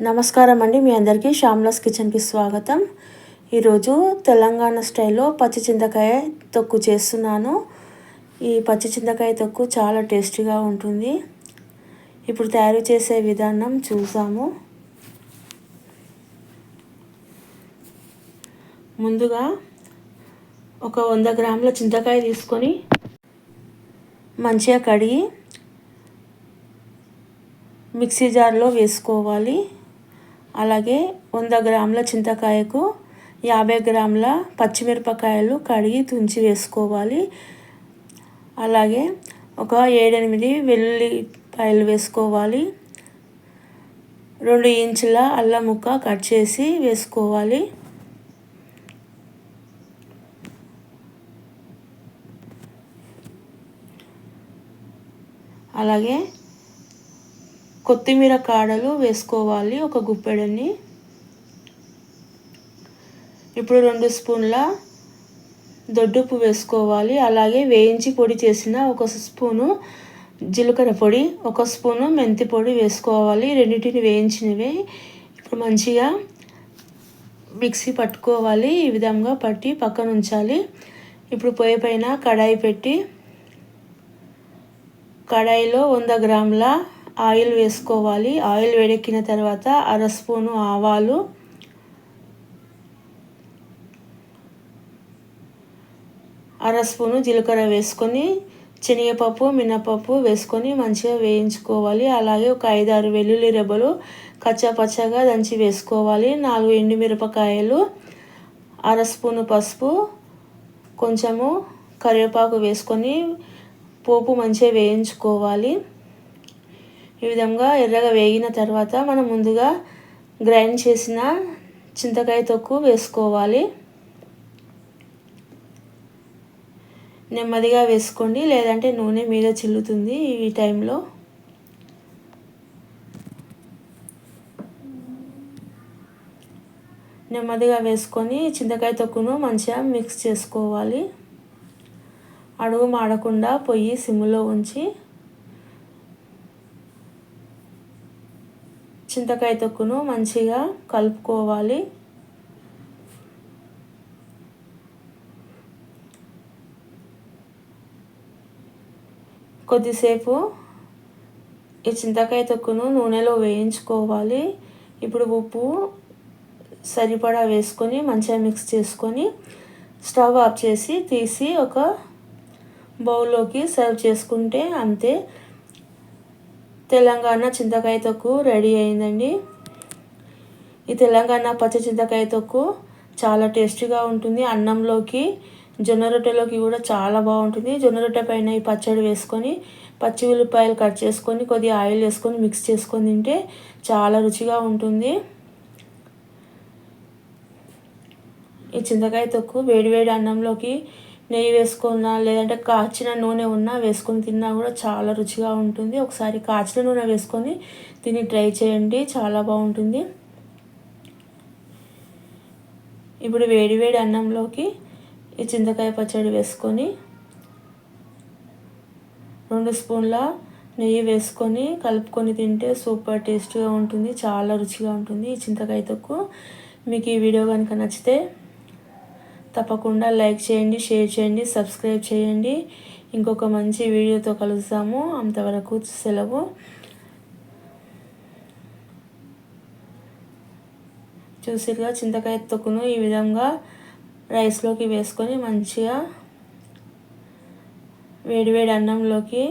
నమస్కారం అండి. మీ అందరికీ శ్యామ్లాస్ కిచెన్కి స్వాగతం. ఈరోజు తెలంగాణ స్టైల్లో పచ్చి చింతకాయ తొక్కు చేస్తున్నాను. ఈ పచ్చి చింతకాయ తొక్కు చాలా టేస్టీగా ఉంటుంది. ఇప్పుడు తయారు చేసే విధానం చూసాము ముందుగా ఒక వంద గ్రాముల చింతకాయ తీసుకొని మంచిగా కడిగి మిక్సీ జార్లో వేసుకోవాలి. అలాగే వంద గ్రాముల చింతకాయకు యాభై గ్రాముల పచ్చిమిరపకాయలు కడిగి తుంచి వేసుకోవాలి. అలాగే ఒక ఏడెనిమిది వెల్లుల్లిపాయలు వేసుకోవాలి. రెండు ఇంచుల అల్లం ముక్క కట్ చేసి వేసుకోవాలి. అలాగే కొత్తిమీర కాడలు వేసుకోవాలి ఒక గుప్పెడని. ఇప్పుడు రెండు స్పూన్ల దొడ్డుప్పు వేసుకోవాలి అలాగే వేయించి పొడి చేసిన ఒక స్పూను జీలకర్ర పొడి ఒక స్పూను మెంతి పొడి వేసుకోవాలి రెండింటిని వేయించినవి. ఇప్పుడు మంచిగా మిక్సీ పట్టుకోవాలి ఈ విధంగా పట్టి పక్కన ఉంచాలి. ఇప్పుడు పొయ్యి పైన కడాయి పెట్టి కడాయిలో వంద గ్రాముల ఆయిల్ వేసుకోవాలి. ఆయిల్ వేడెక్కిన తర్వాత అర స్పూను ఆవాలు. అర స్పూను జీలకర్ర వేసుకొని శనగపప్పు మినపప్పు వేసుకొని మంచిగా వేయించుకోవాలి. అలాగే ఒక ఐదారు వెల్లుల్లి రెబ్బలు కచ్చాపచ్చగా దంచి వేసుకోవాలి. నాలుగు ఎండుమిరపకాయలు అర స్పూను పసుపు కొంచెము కరివేపాకు వేసుకొని పోపు మంచిగా వేయించుకోవాలి. ఈ విధంగా ఎర్రగా వేగిన తర్వాత మనం ముందుగా గ్రైండ్ చేసిన చింతకాయ తొక్కు వేసుకోవాలి. నెమ్మదిగా వేసుకోండి లేదంటే నూనె మీద చిల్లుతుంది ఈ టైంలో. నెమ్మదిగా వేసుకొని చింతకాయ తొక్కును మంచిగా మిక్స్ చేసుకోవాలి. అడుగు మాడకుండా పొయ్యి సిమ్లో ఉంచి చింతకాయ తొక్కును మంచిగా కలుపుకోవాలి. కొద్దిసేపు ఈ చింతకాయ తొక్కును నూనెలో వేయించుకోవాలి. ఇప్పుడు ఉప్పు సరిపడా వేసుకొని మంచిగా మిక్స్ చేసుకొని స్టవ్ ఆఫ్ చేసి తీసి ఒక బౌల్లోకి సర్వ్ చేసుకుంటే అంతే. తెలంగాణ చింతకాయ తొక్కు రెడీ అయిందండి. ఈ తెలంగాణ పచ్చ చింతకాయ తొక్కు చాలా టేస్టీగా ఉంటుంది. అన్నంలోకి జొన్న రొట్టెలోకి కూడా చాలా బాగుంటుంది. జొన్న రొట్టె పైన ఈ పచ్చడి వేసుకొని పచ్చి ఉల్లిపాయలు కట్ చేసుకొని కొద్దిగా ఆయిల్ వేసుకొని మిక్స్ చేసుకొని తింటే చాలా రుచిగా ఉంటుంది. ఈ చింతకాయ తొక్కు వేడివేడి అన్నంలోకి నెయ్యి వేసుకున్నా లేదంటే కాచిన నూనె ఉన్నా వేసుకొని తిన్నా కూడా చాలా రుచిగా ఉంటుంది. ఒకసారి కాచిన నూనె వేసుకొని తిని ట్రై చేయండి. చాలా బాగుంటుంది. ఇప్పుడు వేడివేడి అన్నంలోకి ఈ చింతకాయ పచ్చడి వేసుకొని రెండు స్పూన్ల నెయ్యి వేసుకొని కలుపుకొని తింటే సూపర్ టేస్ట్గా ఉంటుంది. చాలా రుచిగా ఉంటుంది ఈ చింతకాయ తొక్కు. మీకు ఈ వీడియో కనుక నచ్చితే తప్పకుండా లైక్ చేయండి షేర్ చేయండి సబ్స్క్రైబ్ చేయండి. ఇంకొక మంచి వీడియోతో కలుస్తాము. అంతవరకు సెలవు. చూసిగా చింతకాయ తొక్కును ఈ విధంగా రైస్లోకి వేసుకొని మంచిగా వేడివేడి అన్నంలోకి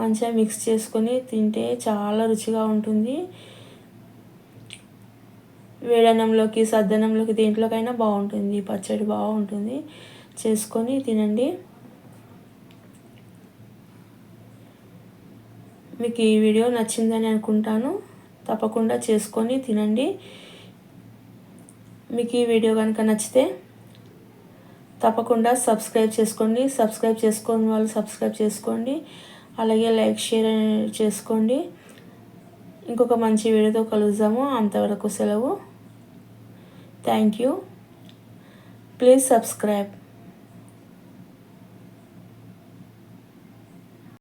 మంచిగా మిక్స్ చేసుకొని తింటే చాలా రుచిగా ఉంటుంది. వేడన్నంలోకి సద్దనంలోకి దేంట్లోకైనా బాగుంటుంది. పచ్చడి బాగుంటుంది. చేసుకొని తినండి. మీకు ఈ వీడియో నచ్చిందని అనుకుంటాను. తప్పకుండా చేసుకొని తినండి. మీకు ఈ వీడియో కనుక నచ్చితే తప్పకుండా సబ్స్క్రైబ్ చేసుకోండి. సబ్స్క్రైబ్ చేసుకోని వాళ్ళు సబ్స్క్రైబ్ చేసుకోండి. అలాగే లైక్ షేర్ చేసుకోండి ఇంకొక మంచి వీడియోతో కలుద్దాము. అంతవరకు సెలవు. Thank you please subscribe